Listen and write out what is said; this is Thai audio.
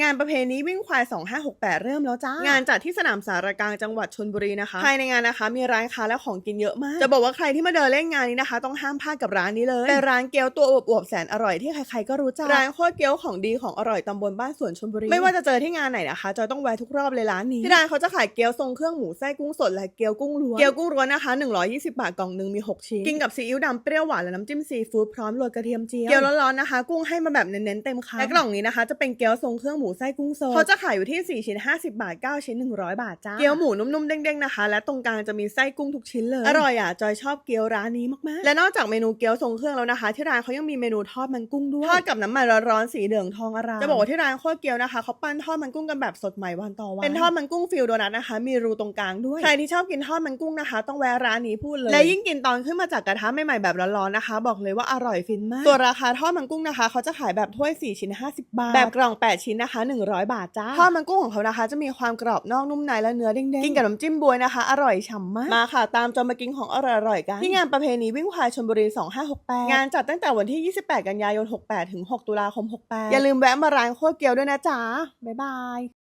งานประเพณีวิ่งควาย 2568 เริ่มแล้วจ้า งานจัดที่สนามสารกลางจังหวัดชนบุรีนะคะ ภายในงานนะคะ มีร้านค้าและของกินเยอะมาก จะบอกว่าใครที่มาเดินเล่นงานนี้นะคะ ต้องห้ามพลาดกับร้านนี้เลย เป็นร้านเกี๊ยวตัวอวบๆแสนอร่อยที่ใครๆก็รู้จัก ร้านโคตรเกี๊ยวของดีของอร่อยตำบลบ้านสวนชนบุรี ไม่ว่าจะเจอที่งานไหนนะคะจอยต้องแวะทุกรอบเลยร้านนี้ ที่ร้านเขาจะขายเกี๊ยวทรงเครื่องหมูไส้กุ้งสดและเกี๊ยวกุ้งล้วน เกี๊ยวกุ้งล้วนนะคะ 120 บาทกล่องหนึงมี 6 ชิ้น กินกับซีอิ๊วดำเปรี้ยวหวานและน้ำจิ้มซีฟู้ดพร้อมโรยกระเทียมเจียว เกี๊ยวร้อนๆนะคะ กุ้งให้มาแบบเน้นๆเต็มคำและกล่องนี้นะคะจะเป็นเกี๊ยวทรงเครื่องหมูไส้กุ้งสดเขาจะขายอยู่ที่ 4 ชิ้น 50 บาท 9 ชิ้น 100 บาทจ้า เกี๊ยวหมูนุ่มๆเด้งๆนะคะ และตรงกลางจะมีไส้กุ้งทุกชิ้นเลย อร่อยอะ จอยชอบเกี๊ยวร้านนี้มากๆ และนอกจากเมนูเกี๊ยวทรงเครื่องแล้วนะคะ ที่ร้านเขายังมีเมนูทอดมันกุ้งด้วย ทอดกับน้ำมันร้อนๆสีเหลืองทองอร่ามจะบอกว่าที่ร้านโคตรเกี๊ยวนะคะเขาปั้นทอดมันกุ้งกันแบบสดใหม่วันต่อวันเป็นทอดมันกุ้งฟิลโดนัทนะคะ มีรูตรงกลางด้วยใครที่ชอบกินทอดมันกุ้งนะคะ ต้องแวะร้านนี้พูดเลย และยิ่งกินตอนขึ้นมาจากกระทะใหม่ๆแบบร้อนๆนะคะ บอกเลยว่าอร่อยฟินมากส่วนราคาทอดมันกุ้งนะคะเขาจะขายแบบถ้วย4ชิ้น50 บาท แบบกล่อง 8 ชิ้นนะคะ 100 บาทจ้าทอดมันกุ้งของเขานะคะ จะมีความกรอบนอกนุ่มในและเนื้อเด้งๆกินกับน้ำจิ้มบวยนะคะ อร่อยฉ่ำมากมาค่ะ ตามจอมากินของอร่อยๆกันที่งานประเพณีวิ่งควายชลบุรี 2568 งานจัดตั้งแต่วันที่ 28 กันยายน 68 ถึง 6 ตุลาคม 68 อย่าลืมแวะมาร้านโคตรเกี๊ยวด้วยนะจ๊ะบ๊ายบาย